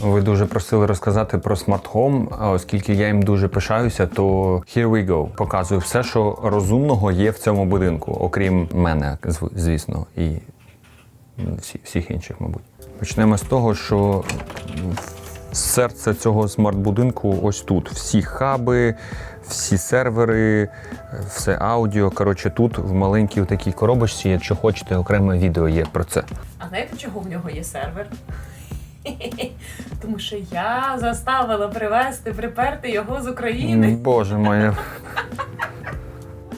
Ви дуже просили розказати про Smart Home, оскільки я їм дуже пишаюся, то here we go. Показую все, що розумного є в цьому будинку, окрім мене, звісно, і всіх інших, мабуть. Почнемо з того, що серце цього смарт-будинку ось тут. Всі хаби, всі сервери, все аудіо. Коротше, тут в маленькій такій коробочці, якщо хочете, окреме відео є про це. А знаєте, чого в нього є сервер? Тому що я заставила привезти, приперти його з України. Боже моє.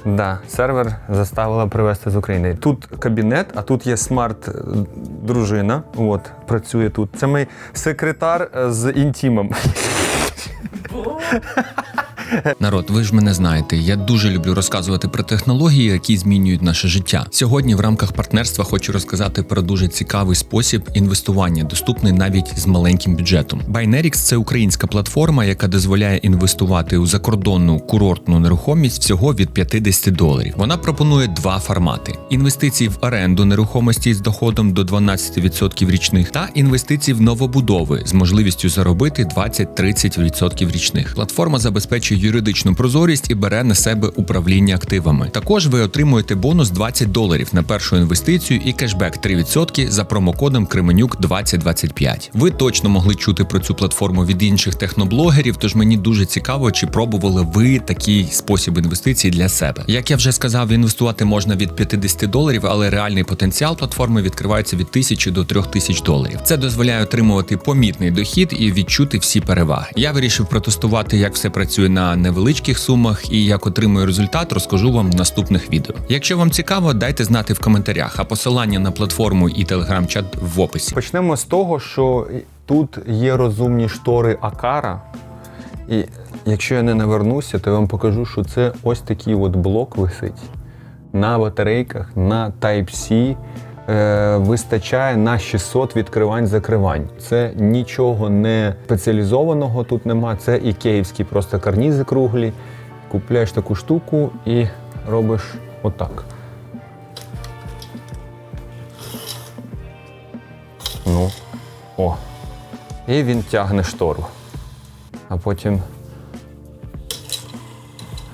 Да, сервер заставила привезти з України. Тут кабінет, а тут є смарт-дружина. От, працює тут. Це мій секретар е, з інтімом. Бо Народ, ви ж мене знаєте. Я дуже люблю розказувати про технології, які змінюють наше життя. Сьогодні в рамках партнерства хочу розказати про дуже цікавий спосіб інвестування, доступний навіть з маленьким бюджетом. Binerix – це українська платформа, яка дозволяє інвестувати у закордонну курортну нерухомість всього від 50 доларів. Вона пропонує два формати: інвестиції в оренду нерухомості з доходом до 12% річних та інвестиції в новобудови з можливістю заробити 20-30% річних. Платформа забезпечує юридичну прозорість і бере на себе управління активами. Також ви отримуєте бонус 20 доларів на першу інвестицію і кешбек 3% за промокодом Кременюк 2025. Ви точно могли чути про цю платформу від інших техноблогерів, тож мені дуже цікаво, чи пробували ви такий спосіб інвестицій для себе. Як я вже сказав, інвестувати можна від 50 доларів, але реальний потенціал платформи відкривається від 1000 до 3000 доларів. Це дозволяє отримувати помітний дохід і відчути всі переваги. Я вирішив протестувати, як все працює на невеличких сумах і як отримую результат, розкажу вам в наступних відео. Якщо вам цікаво, дайте знати в коментарях, а посилання на платформу і телеграм-чат в описі. Почнемо з того, що тут є розумні штори Акара. І якщо я не навернуся, то я вам покажу, що це ось такий от блок висить на батарейках, на Type-C. Е, вистачає на 600 відкривань-закривань. Це нічого не спеціалізованого тут нема. Це і київські просто карнізи круглі. Купляєш таку штуку і робиш отак. Ну, о. І він тягне штору. А потім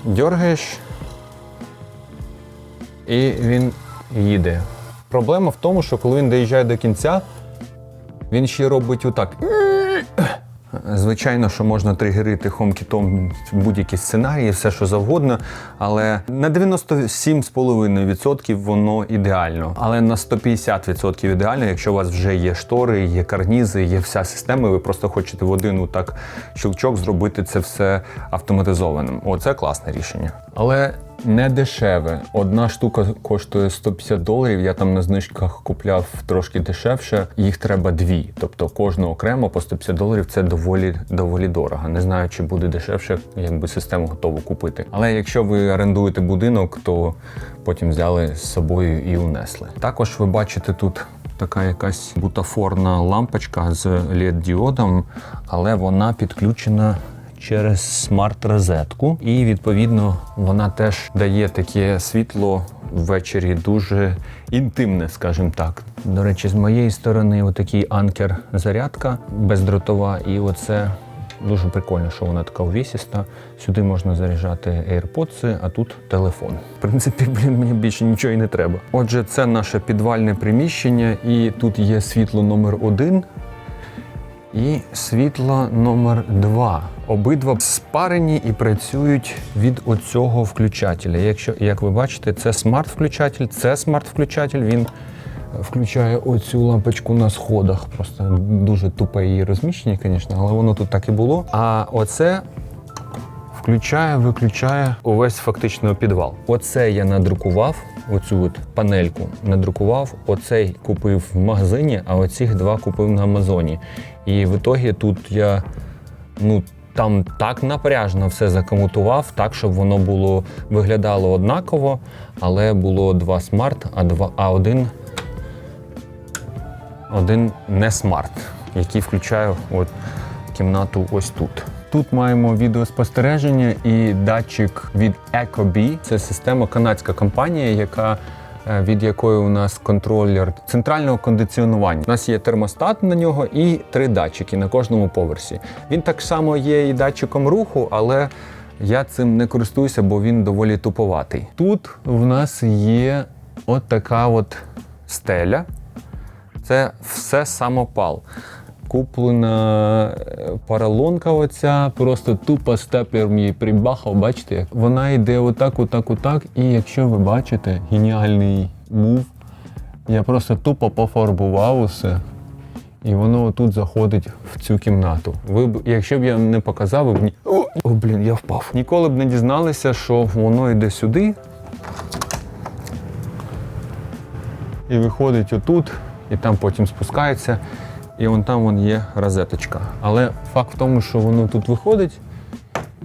дергаєш, і він їде. Проблема в тому, що коли він доїжджає до кінця, він ще робить отак. Звичайно, що можна тригерити хомкітом будь-які сценарії, все що завгодно, але на 97,5% воно ідеально. Але на 150% ідеально, якщо у вас вже є штори, є карнізи, є вся система, і ви просто хочете в один так щелчок зробити це все автоматизованим. Оце класне рішення. Але не дешеве. Одна штука коштує 150 доларів. Я там на знижках купляв трошки дешевше. Їх треба дві. Тобто кожну окремо по 150 доларів це доволі доволі дорого. Не знаю, чи буде дешевше, якби систему готову купити. Але якщо ви орендуєте будинок, то потім взяли з собою і унесли. Також ви бачите тут. Така якась бутафорна лампочка з LED-діодом, але вона підключена через смарт-розетку, і відповідно вона теж дає таке світло ввечері дуже інтимне, скажімо так. До речі, з моєї сторони, отакий анкер зарядка бездротова, і оце. Дуже прикольно, що вона така увісіста. Сюди можна заряджати AirPods, а тут телефон. В принципі, блін, мені більше нічого і не треба. Отже, це наше підвальне приміщення, і тут є світло номер один і світло номер 2 Обидва спарені і працюють від оцього включателя. Якщо, як ви бачите, це смарт-включатель, це смарт-включатель. Він включає оцю лампочку на сходах. Просто дуже тупе її розміщення, звісно, але воно тут так і було. А оце включає, виключає увесь фактично підвал. Оце я надрукував, оцю от панельку надрукував. Оцей купив в магазині, а оцих два купив на Амазоні. І в ітогі тут я ну. Там так напряжно все закомутував, так, щоб воно було виглядало однаково, але було два смарт, а два, а один, один не смарт, який включаю от кімнату ось тут. Тут маємо відеоспостереження і датчик від Ecobee. Це система канадська компанія, яка е, від якої у нас контролер центрального кондиціонування. У нас є термостат на нього і три датчики на кожному поверсі. Він так само є і датчиком руху, але я цим не користуюся, бо він доволі туповатий. Тут в нас є от така от стеля. Це все самопал. Куплена е, поролонка оця, просто тупо степлер мені прибахав, бачите? Вона йде отак, отак, отак. І якщо ви бачите, геніальний мув, я просто тупо пофарбував усе. І воно отут заходить в цю кімнату. Ви б, якщо б я не показав, ви б ні. О, о, блін, я впав. Ніколи б не дізналися, що воно йде сюди. І виходить отут, і там потім спускається, і вон там вон є розеточка. Але факт в тому, що воно тут виходить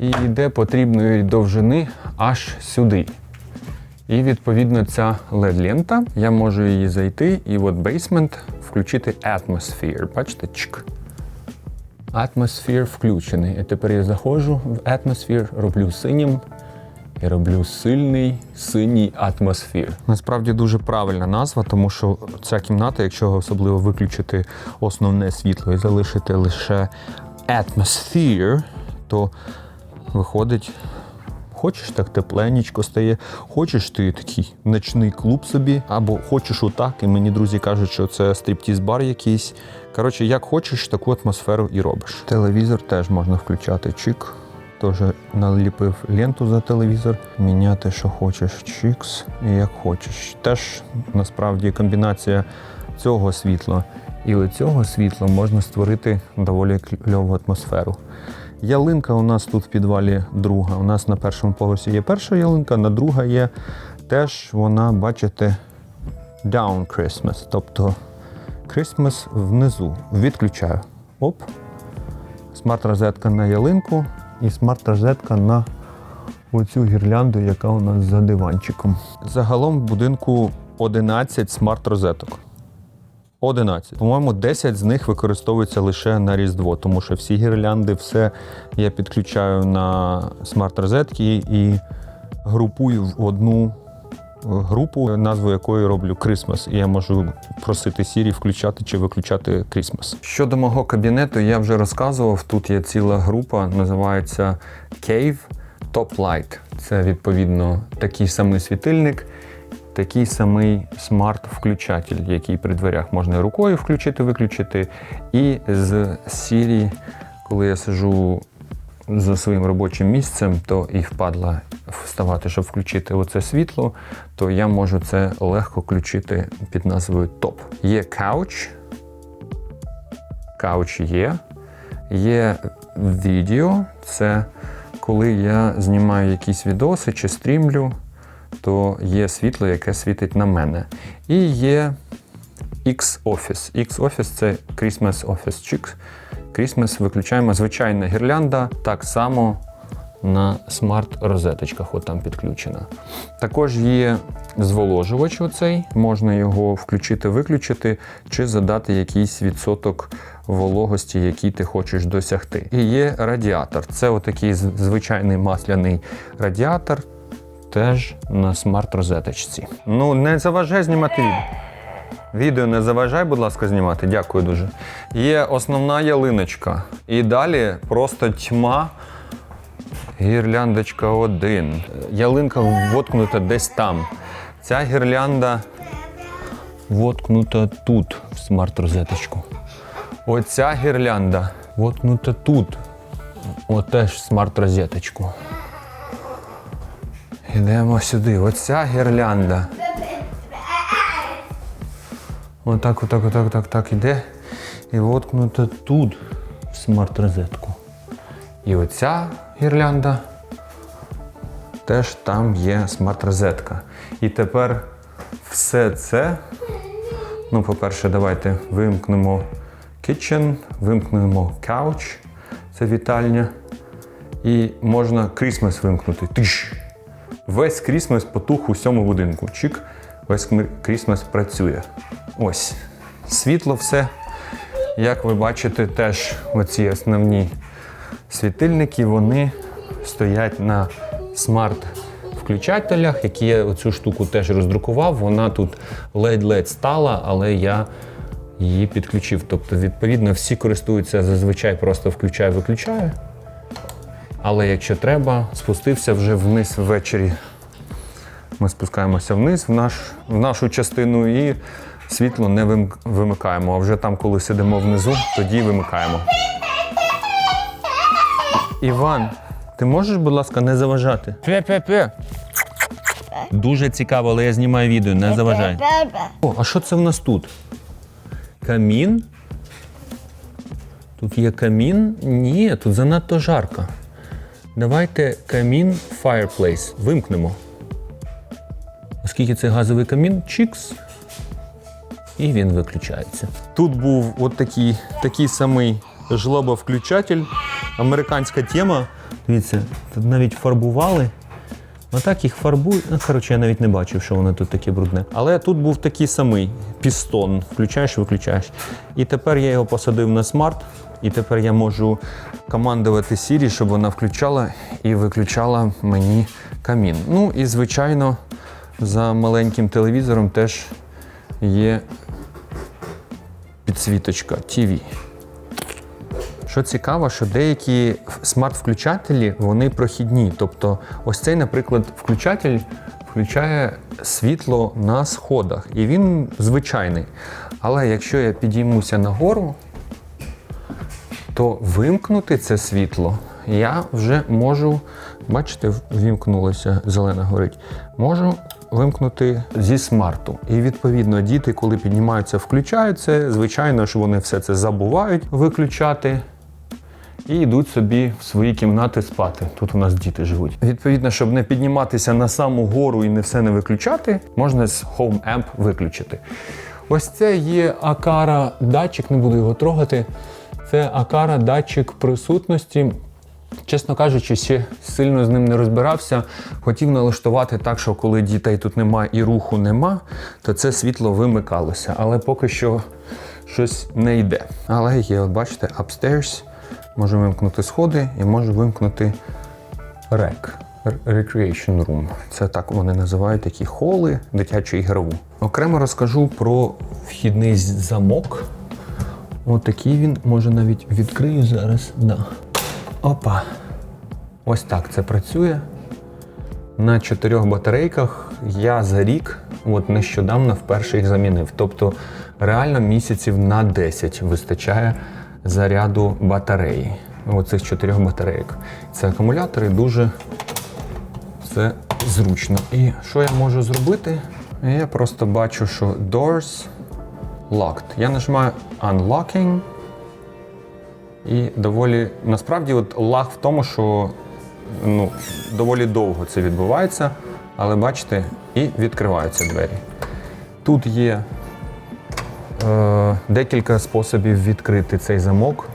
і йде потрібної довжини аж сюди. І відповідно ця LED-лента, я можу її зайти, і от Basement включити Atmosphere. Бачите, чик. Atmosphere включений. І тепер я заходжу в Atmosphere, роблю синім і роблю сильний синій атмосфер. Насправді дуже правильна назва, тому що ця кімната, якщо особливо виключити основне світло і залишити лише atmosphere, то виходить. Хочеш так тепленечко стає, хочеш ти такий ночний клуб собі, або хочеш отак, і мені друзі кажуть, що це стриптіз-бар якийсь. Коротше, як хочеш, таку атмосферу і робиш. Телевізор теж можна включати чик. Теж наліпив ленту за телевізор, міняти, що хочеш, чикс, і як хочеш. Теж насправді комбінація цього світла і цього світла можна створити доволі кльову атмосферу. Ялинка у нас тут в підвалі друга. У нас на першому поверсі є перша ялинка, на друга є теж вона, бачите, down Christmas, тобто Christmas внизу. Відключаю. Оп. Смарт-розетка на ялинку і смарт-розетка на оцю гірлянду, яка у нас за диванчиком. Загалом в будинку 11 смарт-розеток. 11. По-моєму, 10 з них використовуються лише на Різдво, тому що всі гірлянди, все я підключаю на смарт-розетки і групую в одну групу, назву якої роблю Christmas. І я можу просити Siri включати чи виключати Christmas. Щодо мого кабінету, я вже розказував. Тут є ціла група, називається Cave Top Light. Це відповідно такий самий світильник, такий самий смарт-включатель, який при дверях можна рукою включити, виключити. І з Siri, коли я сижу за своїм робочим місцем, то і впадла вставати, щоб включити оце світло, то я можу це легко включити під назвою топ. Є кауч. Кауч є. Є відео. Це коли я знімаю якісь відоси чи стрімлю, то є світло, яке світить на мене. І є X-Office. X-Office це Christmas Office Chicks. Christmas виключаємо звичайна гірлянда, так само на смарт-розеточках, от там підключена. Також є зволожувач оцей, можна його включити-виключити, чи задати якийсь відсоток вологості, який ти хочеш досягти. І є радіатор. Це отакий звичайний масляний радіатор, теж на смарт-розеточці. Ну, не заважай знімати відео. Відео не заважай, будь ласка, знімати. Дякую дуже. Є основна ялиночка. І далі просто тьма. Гірляндочка 1. Ялинка воткнута десь там. Ця гірлянда воткнута тут, в смарт-розеточку. Оця гірлянда воткнута тут. От теж в смарт-розеточку. Йдемо сюди. Оця гірлянда. Отак, отак, отак, так, так іде. І воткнута тут в смарт-розетку. І оця гірлянда теж там є смарт-розетка. І тепер все це. Ну, по-перше, давайте вимкнемо kitchen, вимкнемо couch, це вітальня. І можна Крісмас вимкнути. Тиш. Весь Крісмас потух у всьому будинку. Чик, весь Крісмас працює. Ось. Світло все. Як ви бачите, теж оці основні світильники, вони стоять на смарт включателях, які я оцю штуку теж роздрукував. Вона тут ледь-ледь стала, але я її підключив. Тобто, відповідно, всі користуються зазвичай просто включаю-виключаю. Але якщо треба, спустився вже вниз ввечері. Ми спускаємося вниз в, наш, в нашу частину і світло не вим- вимикаємо. А вже там, коли сидимо внизу, тоді вимикаємо. Іван, ти можеш, будь ласка, не заважати? Пе-пе-пе. Дуже цікаво, але я знімаю відео, не заважай. О, а що це в нас тут? Камін? Тут є камін? Ні, тут занадто жарко. Давайте камін fireplace вимкнемо. Оскільки це газовий камін, чікс. І він виключається. Тут був от такий, такий самий жлобовключатель. Американська тема. Дивіться, тут навіть фарбували. Отак їх фарбують. Ну, коротше, я навіть не бачив, що воно тут таке брудне. Але тут був такий самий пістон. Включаєш, виключаєш. І тепер я його посадив на смарт. І тепер я можу командувати Сірі, щоб вона включала і виключала мені камін. Ну і звичайно, за маленьким телевізором теж є підсвіточка TV. Що цікаво, що деякі смарт-включателі вони прохідні. Тобто, ось цей, наприклад, включатель включає світло на сходах, і він звичайний. Але якщо я підіймуся нагору, то вимкнути це світло я вже можу, бачите, вімкнулося, зелена горить, можу вимкнути зі смарту. І відповідно діти, коли піднімаються, включаються. Звичайно, що вони все це забувають виключати. І йдуть собі в свої кімнати спати. Тут у нас діти живуть. Відповідно, щоб не підніматися на саму гору і не все не виключати, можна з Home Amp виключити. Ось це є Акара датчик, не буду його трогати. Це Акара датчик присутності. Чесно кажучи, ще сильно з ним не розбирався. Хотів налаштувати так, що коли дітей тут немає і руху нема, то це світло вимикалося. Але поки що щось не йде. Але є, от бачите, upstairs. Можу вимкнути сходи і можу вимкнути рек. Recreation Room. Це так вони називають такі холи дитячу ігрову. Окремо розкажу про вхідний замок. Отакий він, може навіть відкрию зараз. Да. Опа. Ось так це працює. На чотирьох батарейках я за рік, от нещодавно вперше їх замінив. Тобто реально місяців на 10 вистачає заряду батареї. Оцих чотирьох батарейок. Це акумулятори дуже все зручно. І що я можу зробити? Я просто бачу, що doors locked. Я нажимаю unlocking. І доволі насправді от лаг в тому, що ну, доволі довго це відбувається, але бачите, і відкриваються двері. Тут є е, декілька способів відкрити цей замок.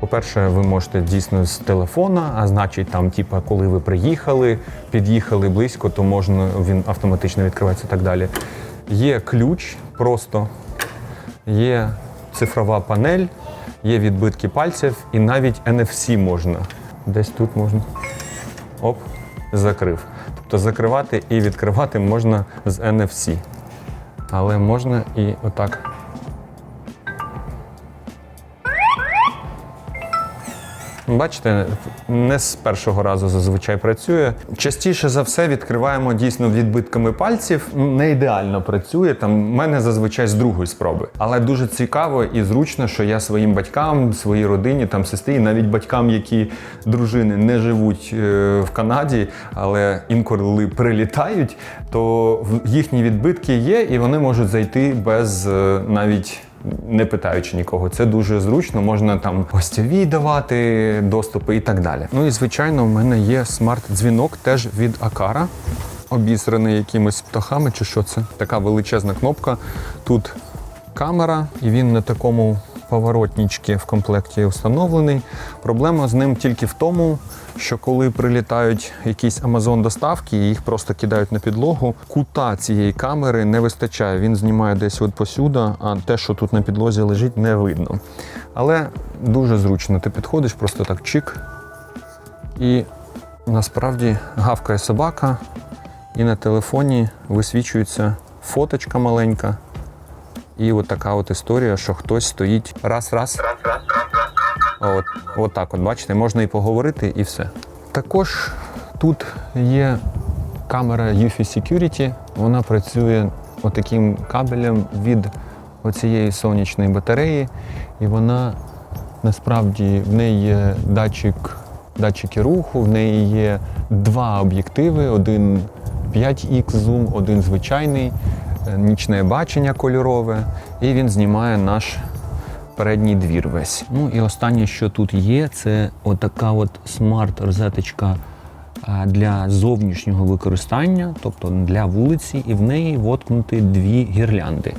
По-перше, ви можете дійсно з телефона, а значить, там, типа, коли ви приїхали, під'їхали близько, то можна він автоматично відкривається і так далі. Є ключ просто, є цифрова панель, є відбитки пальців і навіть NFC можна. Десь тут можна. Оп, закрив. Тобто закривати і відкривати можна з NFC. Але можна і отак. Бачите, не з першого разу зазвичай працює. Частіше за все відкриваємо дійсно відбитками пальців. Не ідеально працює. Там в мене зазвичай з другої спроби. Але дуже цікаво і зручно, що я своїм батькам, своїй родині, там сестрі, навіть батькам, які дружини не живуть е, в Канаді, але інколи прилітають, то їхні відбитки є, і вони можуть зайти без е, навіть не питаючи нікого. Це дуже зручно, можна там гостєві давати доступи і так далі. Ну і звичайно, в мене є смарт-дзвінок теж від Акара, обісраний якимись птахами чи що це. Така величезна кнопка. Тут камера, і він на такому поворотнички в комплекті встановлений. Проблема з ним тільки в тому, що коли прилітають якісь Amazon доставки, і їх просто кидають на підлогу. Кута цієї камери не вистачає. Він знімає десь от посюди, а те, що тут на підлозі лежить, не видно. Але дуже зручно. Ти підходиш, просто так чик. І насправді гавкає собака, і на телефоні висвічується фоточка маленька. І от така от історія, що хтось стоїть раз-раз. От, от так, от бачите, можна і поговорити, і все. Також тут є камера UFI Security. Вона працює отаким кабелем від оцієї сонячної батареї, і вона насправді в неї є датчик, датчики руху, в неї є два об'єктиви: один 5X зум, один звичайний, нічне бачення кольорове, і він знімає наш передній двір весь. Ну і останнє, що тут є, це отака от смарт-розеточка для зовнішнього використання, тобто для вулиці, і в неї воткнуті дві гірлянди.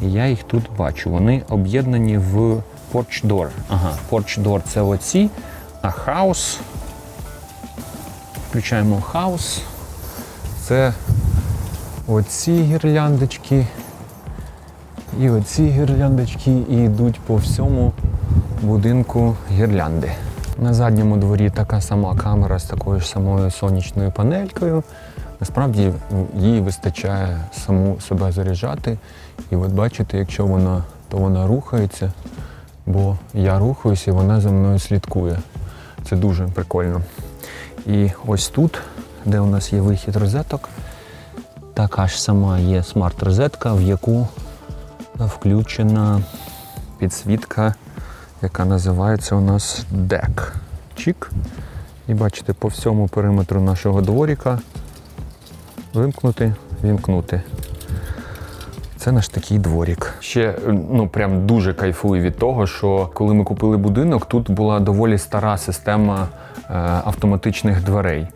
Я їх тут бачу. Вони об'єднані в Porch Door. Ага, Porch Door це оці, а House. Включаємо House. Це оці гірляндочки. І оці гірляндочки і йдуть по всьому будинку гірлянди. На задньому дворі така сама камера з такою ж самою сонячною панелькою. Насправді їй вистачає саму себе заряджати. І от бачите, якщо вона, то вона рухається, бо я рухаюся і вона за мною слідкує. Це дуже прикольно. І ось тут, де у нас є вихід розеток, така ж сама є смарт-розетка, в яку включена підсвітка, яка називається у нас DEC. Чік. І бачите, по всьому периметру нашого дворіка вимкнути, вімкнути. Це наш такий дворік. Ще ну прям дуже кайфую від того, що коли ми купили будинок, тут була доволі стара система е, автоматичних дверей.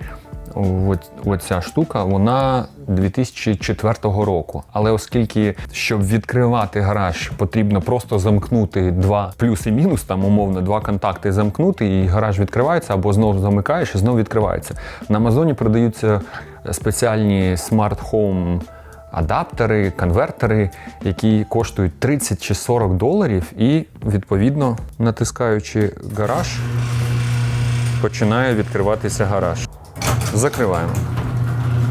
Оця штука, вона 2004 року. Але оскільки, щоб відкривати гараж, потрібно просто замкнути два плюс і мінус, там умовно два контакти замкнути, і гараж відкривається або знову замикаєш і знову відкривається. На Амазоні продаються спеціальні смарт-хоум адаптери, конвертери, які коштують 30 чи 40 доларів, і відповідно, натискаючи гараж, починає відкриватися гараж. Закриваємо.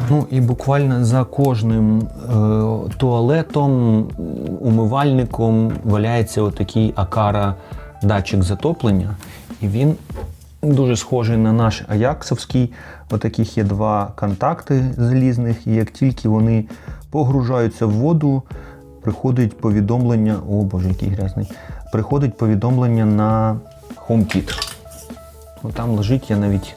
Ну і буквально за кожним е, туалетом, умивальником валяється отакий акара датчик затоплення. І він дуже схожий на наш аяксовський. Отаких є два контакти залізних, і як тільки вони погружаються в воду, приходить повідомлення. О боже, який грязний. Приходить повідомлення на HomeKit. Там лежить, я навіть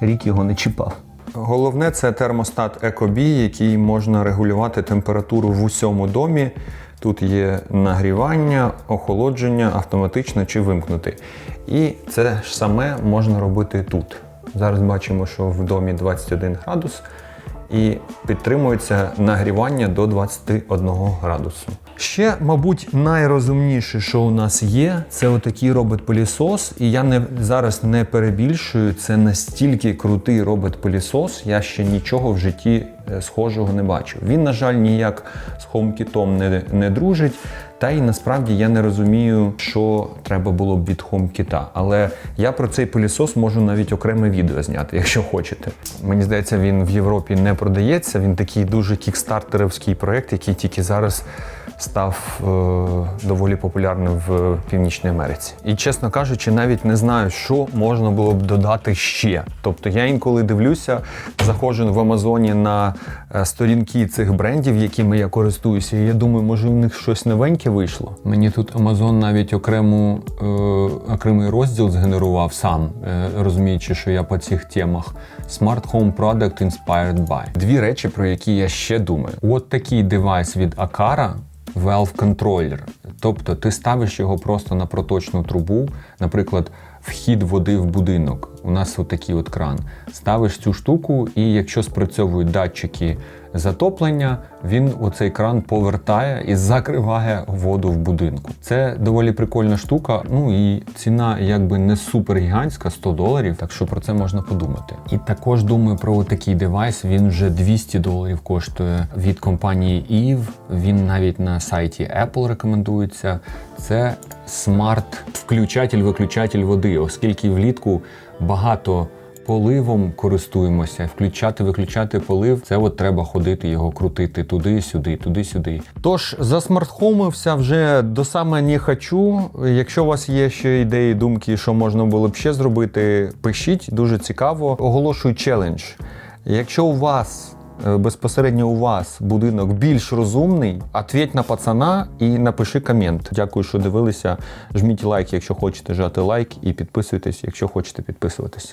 рік його не чіпав. Головне це термостат EcoBee, який можна регулювати температуру в усьому домі. Тут є нагрівання, охолодження автоматично чи вимкнути. І це ж саме можна робити тут. Зараз бачимо, що в домі 21 градус і підтримується нагрівання до 21 градусу. Ще, мабуть, найрозумніше, що у нас є, це отакий робот-пилісос. І я не зараз не перебільшую. Це настільки крутий робот-пилісос, я ще нічого в житті е, схожого не бачив. Він, на жаль, ніяк з HomeKit не, не дружить. Та й насправді я не розумію, що треба було б від HomeKit. Але я про цей пилісос можу навіть окреме відео зняти, якщо хочете. Мені здається, він в Європі не продається. Він такий дуже кікстартеровський проект, який тільки зараз став е, доволі популярним в Північній Америці. І чесно кажучи, навіть не знаю, що можна було б додати ще. Тобто я інколи дивлюся, заходжу в Амазоні на е, сторінки цих брендів, якими я користуюся, і я думаю, може в них щось новеньке вийшло. Мені тут Amazon навіть окрему, е, окремий розділ згенерував сам, е, розуміючи, що я по цих темах. Smart Home Product Inspired by. Дві речі, про які я ще думаю. От такий девайс від Akara, Valve контролер Тобто ти ставиш його просто на проточну трубу, наприклад, вхід води в будинок. У нас отакий от кран. Ставиш цю штуку, і якщо спрацьовують датчики затоплення, він оцей кран повертає і закриває воду в будинку. Це доволі прикольна штука. Ну і ціна якби не супер гігантська, 100 доларів, так що про це можна подумати. І також думаю про такий девайс. Він вже 200 доларів коштує від компанії Eve. Він навіть на сайті Apple рекомендується. Це смарт включатель-виключатель води, оскільки влітку багато Поливом користуємося, включати, виключати полив. Це от треба ходити, його крутити туди-сюди, туди-сюди. Тож засмартхомився вже до саме не хочу. Якщо у вас є ще ідеї, думки, що можна було б ще зробити, пишіть, дуже цікаво. Оголошую челендж. Якщо у вас безпосередньо у вас будинок більш розумний, ответь на пацана і напиши комент. Дякую, що дивилися. Жміть лайк, якщо хочете жати лайк, і підписуйтесь, якщо хочете підписуватись.